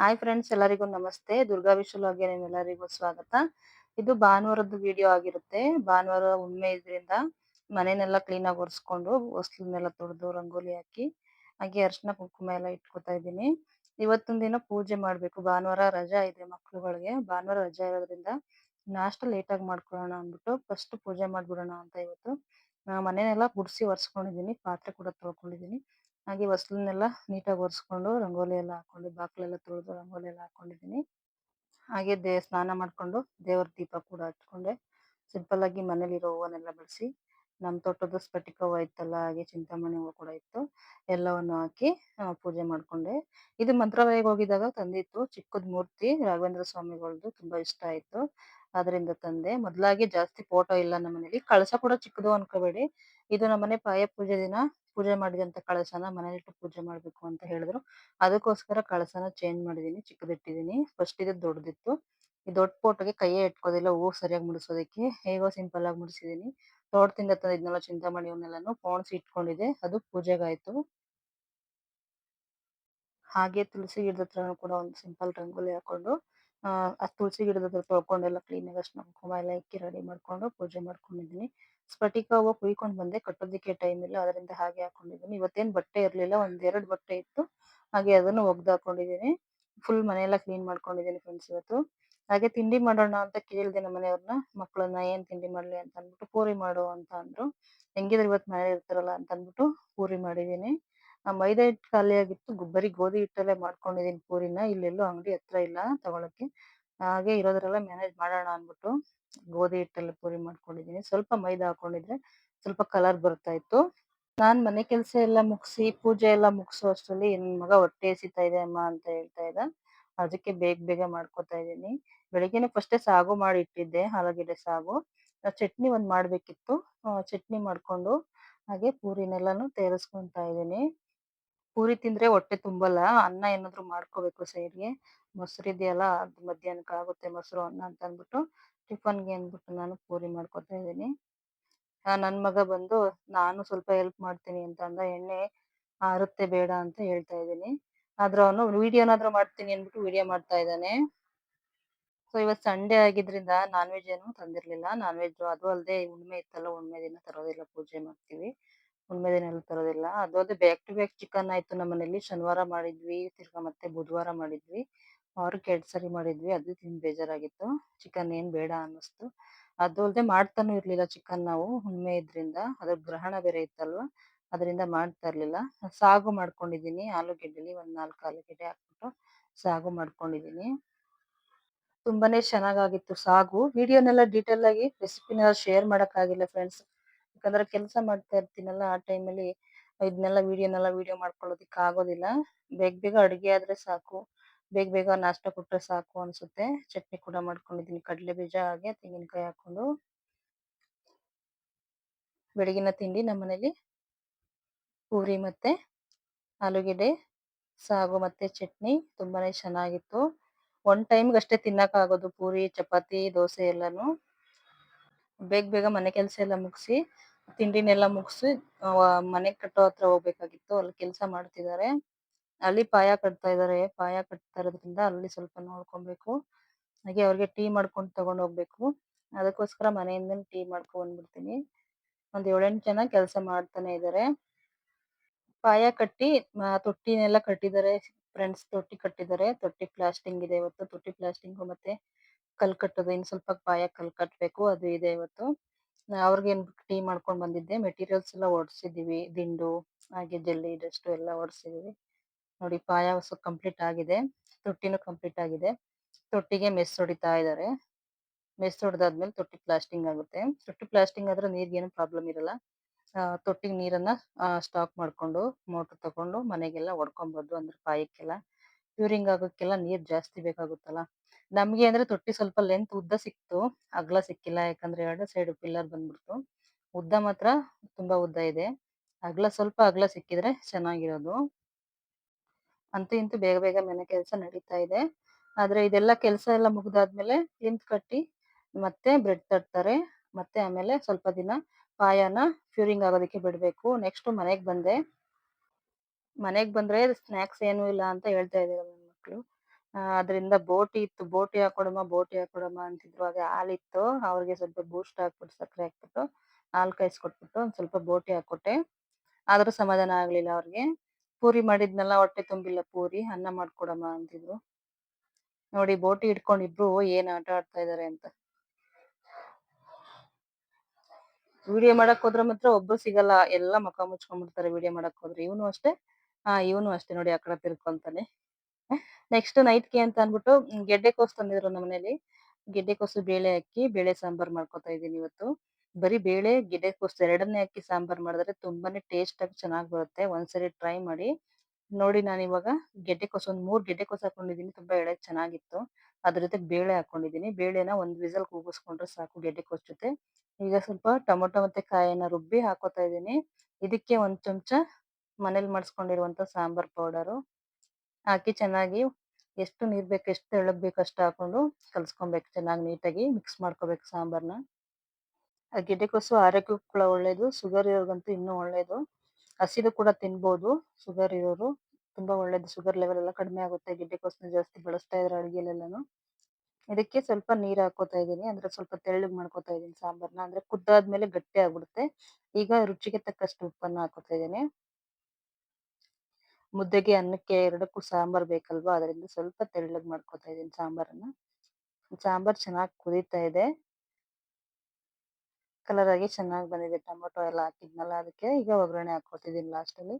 Hi friends ಎಲ್ಲರಿಗೂ ನಮಸ್ತೆ. ದುರ್ಗಾ ವಿಶ್ವಲಾಗೆ ನಿಮ್ಮೆಲ್ಲರಿಗೂ ಸ್ವಾಗತ. ಇದು ಭಾನುವಾರದ್ದು ವಿಡಿಯೋ ಆಗಿರುತ್ತೆ. ಭಾನುವಾರ ಹುಣ್ಣಿಮೆ ಇದ್ರಿಂದ ಮನೆನೆಲ್ಲ ಕ್ಲೀನ್ ಆಗಿ ಒರೆಸ್ಕೊಂಡು ಹೊಸ್ಲನ್ನೆಲ್ಲ ತೊಳೆದು ರಂಗೋಲಿ ಹಾಕಿ, ಹಾಗೆ ಅರ್ಶಿನ ಕುಂಕುಮ ಎಲ್ಲ ಇಟ್ಕೋತಾ ಇದ್ದೀನಿ. ಇವತ್ತಿನ ದಿನ ಪೂಜೆ ಮಾಡಬೇಕು. ಭಾನುವಾರ ರಜಾ ಇದೆ ಮಕ್ಳುಗಳಿಗೆ. ಭಾನುವಾರ ರಜಾ ಇರೋದ್ರಿಂದ ನಾಷ್ಟ ಲೇಟಾಗಿ ಮಾಡ್ಕೊಳ್ಳೋಣ ಅಂದ್ಬಿಟ್ಟು ಫಸ್ಟ್ ಪೂಜೆ ಮಾಡ್ಬಿಡೋಣ ಅಂತ ಇವತ್ತು. ಮನೆನೆಲ್ಲ ಗುಡಿಸಿ ಒರೆಸ್ಕೊಂಡಿದ್ದೀನಿ. ಪಾತ್ರೆ ಕೂಡ ತೊಳ್ಕೊಂಡಿದ್ದೀನಿ. ಹಾಗೆ ಹೊಸ್ಲನ್ನೆಲ್ಲ ನೀಟಾಗಿ ಒರೆಸ್ಕೊಂಡು ರಂಗೋಲಿ ಎಲ್ಲ ಹಾಕೊಂಡು ಬಾಕ್ಲೆಲ್ಲ ತೊಳೆದು ರಂಗೋಲಿ ಎಲ್ಲ ಹಾಕೊಂಡಿದ್ದೀನಿ ಹಾಗೆ ದೇ, ಸ್ನಾನ ಮಾಡಿಕೊಂಡು ದೇವರ ದೀಪ ಕೂಡ ಹಚ್ಕೊಂಡೆ ಸಿಂಪಲ್ ಆಗಿ ಮನೇಲಿರೋ ಹೂವನ್ನೆಲ್ಲ ಬಳಸಿ, ನಮ್ಮ ತೋಟದ ಸ್ಫಟಿಕ ಹೂವು ಇತ್ತಲ್ಲ, ಹಾಗೆ ಚಿಂತಾಮಣಿ ಹೂವು ಕೂಡ ಇತ್ತು. ಎಲ್ಲವನ್ನು ಹಾಕಿ ಪೂಜೆ ಮಾಡಿಕೊಂಡೆ. ಇದು ಮಂತ್ರಾಲಯಕ್ಕೆ ಹೋಗಿದಾಗ ತಂದಿತ್ತು. ಚಿಕ್ಕದ ಮೂರ್ತಿ ರಾಘವೇಂದ್ರ ಸ್ವಾಮಿಗಳದ್ದು ತುಂಬಾ ಇಷ್ಟ ಆಯ್ತು. ಅದರಿಂದ ತಂದೆ, ಮೊದಲಾಗಿ ಜಾಸ್ತಿ ಫೋಟೋ ಇಲ್ಲ ನಮ್ಮ ಮನೇಲಿ ಕಳಸ ಕೂಡ ಚಿಕ್ಕದು ಅನ್ಕೋಬೇಡಿ. ಇದು ನಮ್ಮನೆ ಪಾಯ ಪೂಜೆ ದಿನ. ಪೂಜೆ ಮಾಡಿದಂತ ಕಳಸನ ಮನೇಲಿಟ್ಟು ಪೂಜೆ ಮಾಡ್ಬೇಕು ಅಂತ ಹೇಳಿದ್ರು. ಅದಕ್ಕೋಸ್ಕರ ಕಳಸನ ಚೇಂಜ್ ಮಾಡಿದೀನಿ, ಚಿಕ್ಕದಿಟ್ಟಿದೀನಿ. ಫಸ್ಟ್ ಇದು ದೊಡ್ಡದಿತ್ತು. ಈ ದೊಡ್ಡ ಫೋಟೋಗೆ ಕೈಯೇ ಇಟ್ಕೋದಿಲ್ಲ ಹೂ ಸರಿಯಾಗಿ ಮುಡಿಸೋದಕ್ಕೆ. ಹೇಗೋ ಸಿಂಪಲ್ ಆಗಿ ಮುಡಿಸಿದೀನಿ. ತೋಟದಿಂದ ತಂದಿದ್ನಲ್ಲ ಚಿಂತಾಮಣಿ ಇವನ್ನೆಲ್ಲಾನು ಪೋಣಿಸಿ ಇಟ್ಕೊಂಡಿದೆ ಅದು ಪೂಜೆಗಾಯ್ತು. ಹಾಗೆ ತುಳಸಿ ಗಿಡದ ಹತ್ರ ಕೂಡ ಒಂದು ಸಿಂಪಲ್ ರಂಗೋಲಿ ಹಾಕೊಂಡು, ಆ ತುಳಸಿ ಗಿಡದ ಹತ್ರ ತೊಳ್ಕೊಂಡೆಲ್ಲ ಕ್ಲೀನ್ ಆಗಿ ಅಷ್ಟು ಕುಂಕುಮ ಎಲ್ಲ ಇಕ್ಕಿ ರೆಡಿ ಮಾಡ್ಕೊಂಡು ಪೂಜೆ ಮಾಡ್ಕೊಂಡಿದ್ದೀನಿ. ಸ್ಫಟಿಕ ಹೂವು ಕುಯ್ಕೊಂಡ್ ಬಂದೆ. ಕಟ್ಟೋದಕ್ಕೆ ಟೈಮ್ ಇಲ್ಲ. ಅದರಿಂದ ಹಾಗೆ ಹಾಕೊಂಡಿದ್ದೀನಿ. ಇವತ್ತೇನ್ ಬಟ್ಟೆ ಇರ್ಲಿಲ್ಲ. ಒಂದ್ ಎರಡ್ ಬಟ್ಟೆ ಇತ್ತು. ಹಾಗೆ ಅದನ್ನು ಒಗ್ದು ಹಾಕೊಂಡಿದ್ದೀನಿ. ಫುಲ್ ಮನೆಯೆಲ್ಲ ಕ್ಲೀನ್ ಮಾಡ್ಕೊಂಡಿದ್ದೀನಿ ಫ್ರೆಂಡ್ಸ್ ಇವತ್ತು. ಹಾಗೆ ತಿಂಡಿ ಮಾಡೋಣ ಅಂತ ಕೇಳಿದೆ ನಮ್ಮ ಮನೆಯವ್ರನ್ನ. ಮಕ್ಕಳನ್ನ ಏನ್ ತಿಂಡಿ ಮಾಡ್ಲಿ ಅಂತ ಅಂದ್ಬಿಟ್ಟು ಪೂರಿ ಮಾಡು ಅಂತ ಅಂದ್ರು. ಹೆಂಗಿದ್ರು ಇವತ್ತು ಮನೇಲಿ ಇರ್ತಾರಲ್ಲ ಅಂತ ಅಂದ್ಬಿಟ್ಟು ಪೂರಿ ಮಾಡಿದೀನಿ ಮೈದಾ ಹಿಟ್ಟು ಖಾಲಿ ಆಗಿತ್ತು. ಬರೀ ಗೋಧಿ ಹಿಟ್ಟಲ್ಲೇ ಮಾಡ್ಕೊಂಡಿದೀನಿ ಪೂರಿನ. ಇಲ್ಲೆಲ್ಲೂ ಅಂಗಡಿ ಹತ್ರ ಇಲ್ಲ ತಗೊಳಕ್ಕೆ. ಹಾಗೆ ಇರೋದ್ರೆಲ್ಲ ಮ್ಯಾನೇಜ್ ಮಾಡೋಣ ಅಂದ್ಬಿಟ್ಟು. ಗೋಧಿ ಹಿಟ್ಟಲ್ಲಿ ಪೂರಿ ಮಾಡ್ಕೊಂಡಿದ್ದೀನಿ. ಸ್ವಲ್ಪ ಮೈದಾ ಹಾಕೊಂಡಿದ್ರೆ ಸ್ವಲ್ಪ ಕಲರ್ ಬರ್ತಾ ಇತ್ತು. ನಾನ್ ಮನೆ ಕೆಲಸ ಎಲ್ಲ ಮುಗಿಸಿ, ಪೂಜೆ ಎಲ್ಲ ಮುಗಿಸೋ ಅಷ್ಟರಲ್ಲಿ ನನ್ನ ಮಗ ಹೊಟ್ಟೆ ಎಸಿತಾ ಇದೆ ಅಮ್ಮ ಅಂತ ಹೇಳ್ತಾ ಇದ್ದ. ಅದಕ್ಕೆ ಬೇಗ ಬೇಗ ಮಾಡ್ಕೊತಾ ಇದ್ದೀನಿ. ಬೆಳಿಗ್ಗೆನೆ ಫಸ್ಟೇ ಸಾಗು ಮಾಡಿ ಇಟ್ಟಿದ್ದೆ, ಆಲೂಗೆಡ್ಡೆ ಸಾಗು. ಚಟ್ನಿ ಒಂದು ಮಾಡಬೇಕಿತ್ತು. ಚಟ್ನಿ ಮಾಡಿಕೊಂಡು ಹಾಗೆ ಪೂರಿನೆಲ್ಲಾನು ತೇರಿಸ್ಕೊಂತಾ ಇದ್ದೀನಿ. ಪೂರಿ ತಿಂದ್ರೆ ಹೊಟ್ಟೆ ತುಂಬಲ್ಲ, ಅನ್ನ ಏನಾದ್ರು ಮಾಡ್ಕೋಬೇಕು ಸೈಡ್ಗೆ ಮೊಸರು ಇದೆಯಲ್ಲ, ಅದು ಮಧ್ಯಾಹ್ನಕ್ಕೆ ಆಗುತ್ತೆ ಮೊಸರು, ಅನ್ನ ಅಂತ ಅಂದ್ಬಿಟ್ಟು ಟಿಫನ್ಗೆ ಅಂದ್ಬಿಟ್ಟು ನಾನು ಪೂರಿ ಮಾಡ್ಕೊತಾ ಇದ್ದೀನಿ. ನನ್ ಮಗ ಬಂದು, ನಾನು ಸ್ವಲ್ಪ ಹೆಲ್ಪ್ ಮಾಡ್ತೀನಿ ಅಂತ ಅಂದ, ಎಣ್ಣೆ ಆರುತ್ತೆ ಬೇಡ ಅಂತ ಹೇಳ್ತಾ ಇದ್ದೀನಿ. ಆದ್ರೆ ಅವನು ವಿಡಿಯೋನಾದ್ರೂ ಮಾಡ್ತೀನಿ ಅಂದ್ಬಿಟ್ಟು ವಿಡಿಯೋ ಮಾಡ್ತಾ ಇದ್ದಾನೆ. ಸೊ ಇವತ್ ಸಂಡೇ ಆಗಿದ್ರಿಂದ ನಾನ್ ವೆಜ್ ಏನು ತಂದಿರ್ಲಿಲ್ಲ. ನಾನ್ ವೆಜ್ ಅದು ಅಲ್ಲದೆ ಉಣ್ಮೆ ಇತ್ತಲ್ಲ, ಉಣ್ಮೆ ದಿನ ತರೋದಿಲ್ಲ, ಪೂಜೆ ಮಾಡ್ತೀವಿ. ಉಣ್ಮೆ ದಿನ ಎಲ್ಲ ತರೋದಿಲ್ಲ. ಅದು ಅಲ್ಲದೆ ಬ್ಯಾಕ್ ಟು ಬ್ಯಾಕ್ ಚಿಕನ್ ಆಯ್ತು ನಮ್ಮನೇಲಿ. ಶನಿವಾರ ಮಾಡಿದ್ವಿ, ತಿರ್ಗಾ ಮತ್ತೆ ಬುಧವಾರ ಮಾಡಿದ್ವಿ. ಎರಡ್ ಸರಿ ಮಾಡಿದ್ವಿ, ಅದು ತಿಂದು ಬೇಜಾರಾಗಿತ್ತು. ಚಿಕನ್ ಏನ್ ಬೇಡ ಅನ್ನಿಸ್ತು. ಅದು ಅಲ್ಲದೆ ಮಾಡ್ತಾನೂ ಇರ್ಲಿಲ್ಲ ಚಿಕನ್ ನಾವು, ಹುಣ್ಮೆ ಇದ್ರಿಂದ. ಅದ್ರ ಗ್ರಹಣ ಬೇರೆ ಇತ್ತಲ್ವ? ಅದರಿಂದ ಮಾಡ್ತಾ ಇರ್ಲಿಲ್ಲ. ಸಾಗು ಮಾಡ್ಕೊಂಡಿದೀನಿ, ಆಲೂಗೆಡ್ಡೆಲಿ ಒಂದ್ ನಾಲ್ಕು ಆಲೂಗೆಡ್ಡೆ ಹಾಕ್ಬಿಟ್ಟು ಸಾಗು ಮಾಡ್ಕೊಂಡಿದೀನಿ. ತುಂಬಾನೇ ಚೆನ್ನಾಗಾಗಿತ್ತು ಸಾಗು. ವಿಡಿಯೋನೆಲ್ಲ ಡೀಟೇಲ್ ಆಗಿ ರೆಸಿಪಿನೆಲ್ಲ ಶೇರ್ ಆಗಿಲ್ಲ ಫ್ರೆಂಡ್ಸ್ ಯಾಕಂದ್ರೆ ಕೆಲಸ ಮಾಡ್ತಾ ಇರ್ತೀನಲ್ಲ ಆ ಟೈಮಲ್ಲಿ ಇದನ್ನೆಲ್ಲ ವಿಡಿಯೋನೆಲ್ಲ ವಿಡಿಯೋ ಮಾಡ್ಕೊಳ್ಳೋದಿಕ್ ಆಗೋದಿಲ್ಲ ಬೇಗ ಬೇಗ ಅಡುಗೆ ಆದ್ರೆ ಸಾಕು. ಬೇಗ ಬೇಗ ನಾಷ್ಟ ಕೊಟ್ರೆ ಸಾಕು ಅನ್ಸುತ್ತೆ. ಚಟ್ನಿ ಕೂಡ ಮಾಡ್ಕೊಂಡಿದ್ದೀನಿ. ಕಡಲೆ ಬೀಜ ಹಾಗೆ, ತೆಂಗಿನಕಾಯಿ ಹಾಕೊಂಡು ಬೆಳಗಿನ ತಿಂಡಿ ನಮ್ಮನೇಲಿ. ಪೂರಿ ಮತ್ತೆ ಆಲೂಗೆಡ್ಡೆ, ಸಾಗು ಮತ್ತೆ ಚಟ್ನಿ ತುಂಬಾನೇ ಚೆನ್ನಾಗಿತ್ತು. ಒನ್ ಟೈಮ್ಗೆ ಅಷ್ಟೇ ತಿನ್ನಕ್ಕಾಗೋದು ಪೂರಿ, ಚಪಾತಿ, ದೋಸೆ ಎಲ್ಲಾನು. ಬೇಗ ಬೇಗ ಮನೆ ಕೆಲಸ ಎಲ್ಲ ಮುಗಿಸಿ, ತಿಂಡಿನೆಲ್ಲ ಮುಗಿಸಿ ಮನೆ ಕಟ್ಟೋ ಹತ್ರ ಹೋಗ್ಬೇಕಾಗಿತ್ತು. ಅಲ್ಲಿ ಕೆಲಸ ಮಾಡ್ತಿದ್ದಾರೆ. ಅಲ್ಲಿ ಪಾಯ ಕಟ್ತಾ ಇದ್ದಾರೆ. ಪಾಯ ಕಟ್ತಾ ಇರೋದ್ರಿಂದ ಅಲ್ಲಿ ಸ್ವಲ್ಪ ನೋಡ್ಕೊಬೇಕು. ಹಾಗೆ ಅವ್ರಿಗೆ ಟೀ ಮಾಡ್ಕೊಂಡು ತಗೊಂಡು ಹೋಗ್ಬೇಕು. ಅದಕ್ಕೋಸ್ಕರ ಮನೆಯಿಂದ ಟೀ ಮಾಡ್ಕೊಂಡ್ ಬಂದ್ಬಿಡ್ತೀನಿ. ಒಂದ್ ಏಳೆಂಟು ಜನ ಕೆಲಸ ಮಾಡ್ತಾನೆ ಇದಾರೆ. ಪಾಯ ಕಟ್ಟಿ ತೊಟ್ಟಿನೆಲ್ಲ ಕಟ್ಟಿದ್ದಾರೆ. ಫ್ರೆಂಡ್ಸ್ ತೊಟ್ಟಿ ಕಟ್ಟಿದ್ದಾರೆ. ತೊಟ್ಟಿ ಪ್ಲಾಸ್ಟಿಂಗ್ ಇದೆ ಇವತ್ತು. ತೊಟ್ಟಿ ಪ್ಲಾಸ್ಟಿಂಗ್ ಮತ್ತೆ ಕಲ್ ಕಟ್ಟೋದು. ಇನ್ ಸ್ವಲ್ಪ ಪಾಯ ಕಲ್ ಕಟ್ಬೇಕು. ಅದು ಇದೆ ಇವತ್ತು. ಅವ್ರಿಗೆ ಟೀ ಮಾಡ್ಕೊಂಡ್ ಬಂದಿದ್ದೆ. ಮೆಟೀರಿಯಲ್ಸ್ ಎಲ್ಲ ಓಡಿಸಿದೀವಿ ದಿಂಡು, ಹಾಗೆ ಜಲ್ಲಿ, ಡಸ್ಟ್ ಎಲ್ಲ ಓಡಿಸಿದೀವಿ ನೋಡಿ ಪಾಯ ಕಂಪ್ಲೀಟ್ ಆಗಿದೆ, ತೊಟ್ಟಿನೂ ಕಂಪ್ಲೀಟ್ ಆಗಿದೆ. ತೊಟ್ಟಿಗೆ ಮೆಸ್ ಹೊಡಿತಾ ಇದ್ದಾರೆ. ಮೆಸ್ ಹೊಡೆದಾದ್ಮೇಲೆ ತೊಟ್ಟಿ ಪ್ಲಾಸ್ಟಿಂಗ್ ಆಗುತ್ತೆ. ತೊಟ್ಟಿ ಪ್ಲಾಸ್ಟಿಂಗ್ ಆದ್ರೆ ನೀರ್ಗೆ ಏನು ಪ್ರಾಬ್ಲಮ್ ಇರಲ್ಲ. ತೊಟ್ಟಿಗೆ ನೀರನ್ನ ಸ್ಟಾಕ್ ಮಾಡ್ಕೊಂಡು, ಮೋಟರ್ ತಗೊಂಡು ಮನೆಗೆಲ್ಲ ಹೊಡ್ಕೊಬಹುದು ಅಂದ್ರೆ ಪಾಯಕ್ಕೆಲ್ಲ. ಕ್ಯೂರಿಂಗ್ ಆಗೋಕ್ಕೆಲ್ಲ ನೀರ್ ಜಾಸ್ತಿ ಬೇಕಾಗುತ್ತಲ್ಲ. ನಮ್ಗೆ ಅಂದ್ರೆ ತೊಟ್ಟಿ ಸ್ವಲ್ಪ ಲೆಂತ್ ಉದ್ದ ಸಿಕ್ತು. ಅಗ್ಲ ಸಿಕ್ಕಿಲ್ಲ, ಯಾಕಂದ್ರೆ ಎರಡು ಸೈಡ್ ಪಿಲ್ಲರ್ ಬಂದ್ಬಿಡ್ತು. ಉದ್ದ ಮಾತ್ರ ತುಂಬಾ ಉದ್ದ ಇದೆ. ಅಗ್ಲ ಸ್ವಲ್ಪ ಅಗ್ಲ ಸಿಕ್ಕಿದ್ರೆ ಚೆನ್ನಾಗಿರೋದು. ಅಂತೂ ಇಂತೂ ಬೇಗ ಬೇಗ ಮನೆ ಕೆಲಸ ನಡೀತಾ ಇದೆ. ಆದ್ರೆ ಇದೆಲ್ಲ ಕೆಲಸ ಎಲ್ಲ ಮುಗ್ದಾದ್ಮೇಲೆ ಲಿಂತ್ ಕಟ್ಟಿ ಮತ್ತೆ ಬ್ರೆಡ್ ತರ್ತಾರೆ. ಮತ್ತೆ ಆಮೇಲೆ ಸ್ವಲ್ಪ ದಿನ ಪಾಯನ ಫ್ಯೂರಿಂಗ್ ಆಗೋದಕ್ಕೆ ಬಿಡಬೇಕು. ನೆಕ್ಸ್ಟ್ ಮನೆಗೆ ಬಂದೆ. ಮನೆಗೆ ಬಂದ್ರೆ ಸ್ನಾಕ್ಸ್ ಏನು ಇಲ್ಲ ಅಂತ ಹೇಳ್ತಾ ಇದ್ದಾರೆ ನನ್ನ ಮಕ್ಕಳು ಅದರಿಂದ ಬೋಟಿ ಇತ್ತು. ಬೋಟಿ ಹಾಕೊಡಮ್ಮ ಬೋಟಿ ಹಾಕೊಡಮ್ಮ ಅಂತಿದ್ರು. ಅದೇ ಹಾಲಿತ್ತು. ಅವ್ರಿಗೆ ಸ್ವಲ್ಪ ಬೂಸ್ಟ್ ಹಾಕ್ಬಿಟ್ಟು ಸಕ್ಕರೆ ಹಾಕ್ಬಿಟ್ಟು, ಹಾಲು ಕಾಯಿಸ್ಕೊಟ್ಬಿಟ್ಟು ಒಂದ್ ಸ್ವಲ್ಪ ಬೋಟಿ ಹಾಕೊಟ್ಟೆ ಆದ್ರೂ ಸಮಾಧಾನ ಆಗ್ಲಿಲ್ಲ ಅವ್ರಿಗೆ. ಪೂರಿ ಮಾಡಿದ್ನಲ್ಲ, ಹೊಟ್ಟೆ ತುಂಬಿಲ್ಲ ಪೂರಿ, ಅನ್ನ ಮಾಡ್ಕೊಡಮ್ಮ ಅಂತಿದ್ರು ನೋಡಿ ಬೋಟಿ ಹಿಡ್ಕೊಂಡು ಇಬ್ರು ಏನ್ ಆಟ ಆಡ್ತಾ ಇದಾರೆ ಅಂತ. ವಿಡಿಯೋ ಮಾಡಕ್ ಹೋದ್ರೆ ಮಾತ್ರ ಒಬ್ರು ಸಿಗಲ್ಲ, ಎಲ್ಲ ಮುಖ ಮುಚ್ಕೊಂಡ್ಬಿಡ್ತಾರೆ ವಿಡಿಯೋ ಮಾಡಕ್ ಹೋದ್ರೆ. ಇವನು ಅಷ್ಟೇ. ಹಾ ಇವನು ಅಷ್ಟೇ ನೋಡಿ ಆ ಕಡೆ ತಿರ್ಕೊಂತಾನೆ. ನೆಕ್ಸ್ಟ್ ನೈಟ್ಗೆ ಅಂತ ಅನ್ಬಿಟ್ಟು ಗೆಡ್ಡೆ ಕೋಸು ತಂದಿದ್ರು ನಮ್ಮನೇಲಿ. ಗೆಡ್ಡೆ ಕೋಸು ಬೇಳೆ ಹಾಕಿ ಬೇಳೆ ಸಾಂಬಾರ್ ಮಾಡ್ಕೊತಾ ಇದೀನಿ ಇವತ್ತು. ಬರೀ ಬೇಳೆ ಗೆಡ್ಡೆಕೋಸು ಎರಡನ್ನೇ ಹಾಕಿ ಸಾಂಬಾರ್ ಮಾಡಿದ್ರೆ ತುಂಬಾನೇ ಟೇಸ್ಟ್ ಆಗಿ ಚೆನ್ನಾಗಿ ಬರುತ್ತೆ. ಒಂದ್ಸರಿ ಟ್ರೈ ಮಾಡಿ. ನೋಡಿ ನಾನು ಇವಾಗ ಗೆಡ್ಡೆಕೋಸು ಒಂದ್ ಮೂರ್ ಗೆಡ್ಡೆಕೋಸು ಹಾಕೊಂಡಿದೀನಿ ತುಂಬಾ ಎಳೆ ಚೆನ್ನಾಗಿತ್ತು. ಅದ್ರ ಜೊತೆ ಬೇಳೆ ಹಾಕೊಂಡಿದೀನಿ ಬೇಳೆನ ಒಂದ್ ವಿಸಲ್ ಕೂಗಿಸ್ಕೊಂಡ್ರೆ ಸಾಕು ಗೆಡ್ಡೆಕೋಸು ಜೊತೆ. ಈಗ ಸ್ವಲ್ಪ ಟೊಮೊಟೊ ಮತ್ತೆ ಕಾಯಿನ ರುಬ್ಬಿ ಹಾಕೋತಾ ಇದೀನಿ ಇದಕ್ಕೆ ಒಂದ್ ಚಮಚ ಮನೇಲಿ ಮಾಡಿಸ್ಕೊಂಡಿರುವಂತ ಸಾಂಬಾರ್ ಪೌಡರು ಹಾಕಿ ಚೆನ್ನಾಗಿ ಎಷ್ಟು ನೀರ್ ಬೇಕು, ಎಷ್ಟು ತೆಳ್ಳಗ್ ಬೇಕು ಅಷ್ಟು ಹಾಕೊಂಡು ಕಲ್ಸ್ಕೊಬೇಕು ಚೆನ್ನಾಗಿ ನೀಟಾಗಿ ಮಿಕ್ಸ್ ಮಾಡ್ಕೋಬೇಕು ಸಾಂಬಾರ್ನ. ಗೆಡ್ಡೆಕೋಸು ಆರೋಗ್ಯಕ್ಕೂ ಕೂಡ ಒಳ್ಳೇದು ಶುಗರ್ ಇರೋರ್ಗಂತೂ ಇನ್ನೂ ಒಳ್ಳೇದು. ಹಸಿದು ಕೂಡ ತಿನ್ಬೋದು ಶುಗರ್ ಇರೋರು. ತುಂಬಾ ಒಳ್ಳೇದು ಶುಗರ್ ಲೆವೆಲ್ ಎಲ್ಲ ಕಡಿಮೆ ಆಗುತ್ತೆ ಗೆಡ್ಡೆಕೋಸನ್ನ ಜಾಸ್ತಿ ಬಳಸ್ತಾ ಇದ್ರೆ ಅಡಿಗೆಲೆಲ್ಲಾನು. ಇದಕ್ಕೆ ಸ್ವಲ್ಪ ನೀರು ಹಾಕೋತಾ ಇದ್ದೀನಿ, ಅಂದ್ರೆ ಸ್ವಲ್ಪ ತೆಳ್ಳಗೆ ಮಾಡ್ಕೋತಾ ಇದೀನಿ ಸಾಂಬಾರ್ನ, ಅಂದ್ರೆ ಕುದ್ದಾದ್ಮೇಲೆ ಗಟ್ಟಿ ಆಗ್ಬಿಡುತ್ತೆ. ಈಗ ರುಚಿಗೆ ತಕ್ಕಷ್ಟು ಉಪ್ಪನ್ನ ಹಾಕೋತಾ ಇದ್ದೀನಿ. ಮುದ್ದೆಗೆ ಅನ್ನಕ್ಕೆ ಎರಡಕ್ಕೂ ಸಾಂಬಾರ್ ಬೇಕಲ್ವಾ, ಅದರಿಂದ ಸ್ವಲ್ಪ ತೆಳ್ಳಗೆ ಮಾಡ್ಕೋತಾ ಇದ್ದೀನಿ ಸಾಂಬಾರನ್ನ. ಸಾಂಬಾರ್ ಚೆನ್ನಾಗಿ ಕುದೀತಾ ಇದೆ. ಕಲರ್ ಆಗಿ ಚೆನ್ನಾಗಿ ಬಂದಿದೆ ಟೊಮೊಟೊ ಎಲ್ಲ ಹಾಕಿದ್ನಲ್ಲ ಅದಕ್ಕೆ ಈಗ ಒಗ್ಗರಣೆ ಹಾಕೋತಿದ್ದೀನಿ ಲಾಸ್ಟ್ ಅಲ್ಲಿ.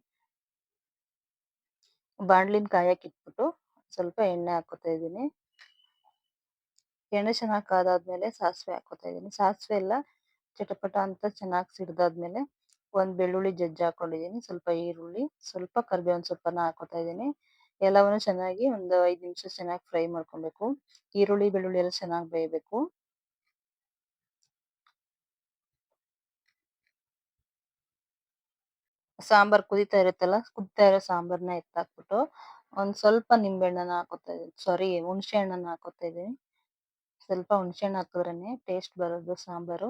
ಬಾಣ್ಲಿನ ಕಾಯಕ್ಕೆ ಇಟ್ಬಿಟ್ಟು ಸ್ವಲ್ಪ ಎಣ್ಣೆ ಹಾಕೋತಾ ಇದ್ದೀನಿ. ಎಣ್ಣೆ ಚೆನ್ನಾಗಿ ಕಾದಾದ್ಮೇಲೆ ಸಾಸಿವೆ ಹಾಕೋತಾ ಇದ್ದೀನಿ. ಸಾಸಿವೆ ಎಲ್ಲ ಚಟಪಟ ಅಂತ ಚೆನ್ನಾಗಿ ಸಿಡ್ದಾದ್ಮೇಲೆ ಒಂದು ಬೆಳ್ಳುಳ್ಳಿ ಜಜ್ಜಿ ಹಾಕೊಂಡಿದ್ದೀನಿ ಸ್ವಲ್ಪ ಈರುಳ್ಳಿ, ಸ್ವಲ್ಪ ಕರ್ಬೇವಿನ ಸೊಪ್ಪನ್ನ ಹಾಕೋತಾ ಇದ್ದೀನಿ. ಎಲ್ಲವನ್ನು ಚೆನ್ನಾಗಿ ಒಂದು ಐದು ನಿಮಿಷ ಚೆನ್ನಾಗಿ ಫ್ರೈ ಮಾಡ್ಕೊಬೇಕು. ಈರುಳ್ಳಿ, ಬೆಳ್ಳುಳ್ಳಿ ಎಲ್ಲ ಚೆನ್ನಾಗಿ ಬೇಯಬೇಕು. ಸಾಂಬಾರ್ ಕುದಿತಾ ಇರುತ್ತಲ್ಲ, ಕುದಿತಾ ಇರೋ ಸಾಂಬಾರ್ನ ಎತ್ತಾಕ್ಬಿಟ್ಟು ಒಂದ್ ಸ್ವಲ್ಪ ನಿಂಬೆಹಣ್ಣನ್ನ ಹಾಕೋತಾ ಇದೀನಿ ಸಾರಿ ಹುಣಸೆ ಹಣ್ಣನ್ನ ಹಾಕೋತಾ ಇದೀನಿ ಸ್ವಲ್ಪ ಹುಣಸೆ ಹಣ್ಣು ಹಾಕಿದ್ರೇನೆ ಟೇಸ್ಟ್ ಬರೋದು ಸಾಂಬಾರು.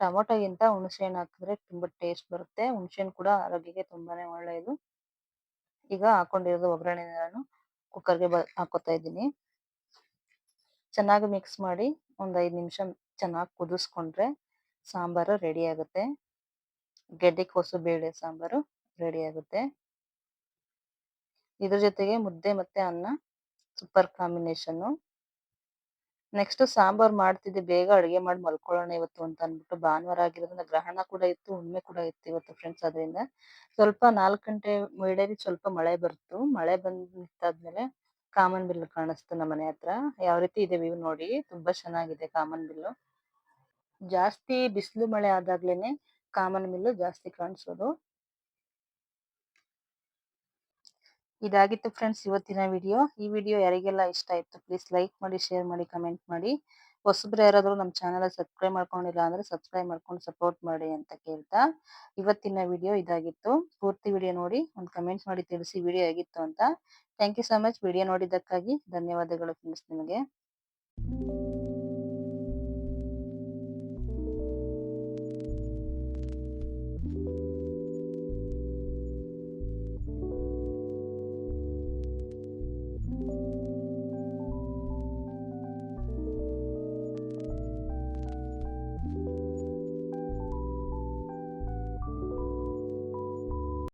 ಟೊಮೊಟೊಗಿಂತ ಹುಣಸೆ ಹಣ್ಣು ಹಾಕಿದ್ರೆ ತುಂಬಾ ಟೇಸ್ಟ್ ಬರುತ್ತೆ. ಹುಣಸೆ ಹಣ್ಣು ಕೂಡ ಆರೋಗ್ಯಕ್ಕೆ ತುಂಬಾನೇ ಒಳ್ಳೆಯದು. ಈಗ ಹಾಕೊಂಡಿರೋದು ಒಗ್ಗರಣೆ ನಾನು ಕುಕ್ಕರ್ಗೆ ಬ, ಹಾಕೋತಾ ಇದ್ದೀನಿ. ಚೆನ್ನಾಗಿ ಮಿಕ್ಸ್ ಮಾಡಿ ಒಂದ್ ಐದು ನಿಮಿಷ ಚೆನ್ನಾಗಿ ಕುದಿಸ್ಕೊಂಡ್ರೆ ಸಾಂಬಾರು ರೆಡಿ ಆಗುತ್ತೆ. ಗೆಡ್ಡೆಕೋಸು ಬೇಳೆ ಸಾಂಬಾರು. ರೆಡಿ ಆಗುತ್ತೆ. ಇದ್ರ ಜೊತೆಗೆ ಮುದ್ದೆ ಮತ್ತೆ ಅನ್ನ ಸೂಪರ್ ಕಾಂಬಿನೇಷನ್ ನೆಕ್ಸ್ಟ್ ಸಾಂಬಾರ್ ಮಾಡ್ತಿದ್ದೆ, ಬೇಗ ಅಡುಗೆ ಮಾಡಿ ಮಲ್ಕೊಳ್ಳೋಣ ಇವತ್ತು ಅಂತ ಅಂದ್ಬಿಟ್ಟು ಭಾನುವಾರ ಆಗಿರೋದ್ರಿಂದ ಗ್ರಹಣ ಕೂಡ ಇತ್ತು ಹುಣ್ಮೆ ಕೂಡ ಇತ್ತು ಇವತ್ತು ಫ್ರೆಂಡ್ಸ್ ಅದರಿಂದ ಸ್ವಲ್ಪ ನಾಲ್ಕು ಗಂಟೆ ವೇಳೆಗೆ ಸ್ವಲ್ಪ ಮಳೆ ಬರ್ತು, ಮಳೆ ಬಂದ್ ನಿಂತಾದ್ಮೇಲೆ ಕಾಮನ್ ಬಿಲ್ ಕಾಣಿಸ್ತು ನಮ್ಮ ಮನೆ ಹತ್ರ. ಯಾವ ರೀತಿ ಇದೆ ವ್ಯೂ ನೋಡಿ, ತುಂಬಾ ಚೆನ್ನಾಗಿದೆ ಕಾಮನ್ ಬಿಲ್ಲು ಜಾಸ್ತಿ ಬಿಸಿಲು ಮಳೆ ಆದಾಗ್ಲೇನೆ ಕಾಮನ್ ಬಿಲ್ಲು ಜಾಸ್ತಿ ಕಾಣಿಸೋದು. ಇದಾಗಿತ್ತು ಫ್ರೆಂಡ್ಸ್ ಇವತ್ತಿನ ವಿಡಿಯೋ ಈ ವಿಡಿಯೋ ಯಾರಿಗೆಲ್ಲ ಇಷ್ಟ ಆಯ್ತು ಪ್ಲೀಸ್ ಲೈಕ್ ಮಾಡಿ ಶೇರ್ ಮಾಡಿ ಕಮೆಂಟ್ ಮಾಡಿ. ಹೊಸಬ್ರು ಯಾರಾದರೂ ನಮ್ಮ ಚಾನಲ್ ಸಬ್ಸ್ಕ್ರೈಬ್ ಮಾಡ್ಕೊಂಡಿಲ್ಲ ಅಂದ್ರೆ ಸಬ್ಸ್ಕ್ರೈಬ್ ಮಾಡ್ಕೊಂಡು ಸಪೋರ್ಟ್ ಮಾಡಿ ಅಂತ ಕೇಳ್ತಾ ಇವತ್ತಿನ ವಿಡಿಯೋ ಇದಾಗಿತ್ತು. ಪೂರ್ತಿ ವಿಡಿಯೋ ನೋಡಿ, ಒಂದು ಕಮೆಂಟ್ ಮಾಡಿ ತಿಳಿಸಿ ವಿಡಿಯೋ ಆಗಿತ್ತು ಅಂತ. Thank you so much video ನೋಡಿದ್ದಕ್ಕಾಗಿ ಧನ್ಯವಾದಗಳು ಫ್ರೆಂಡ್ಸ್ ನಿಮಗೆ.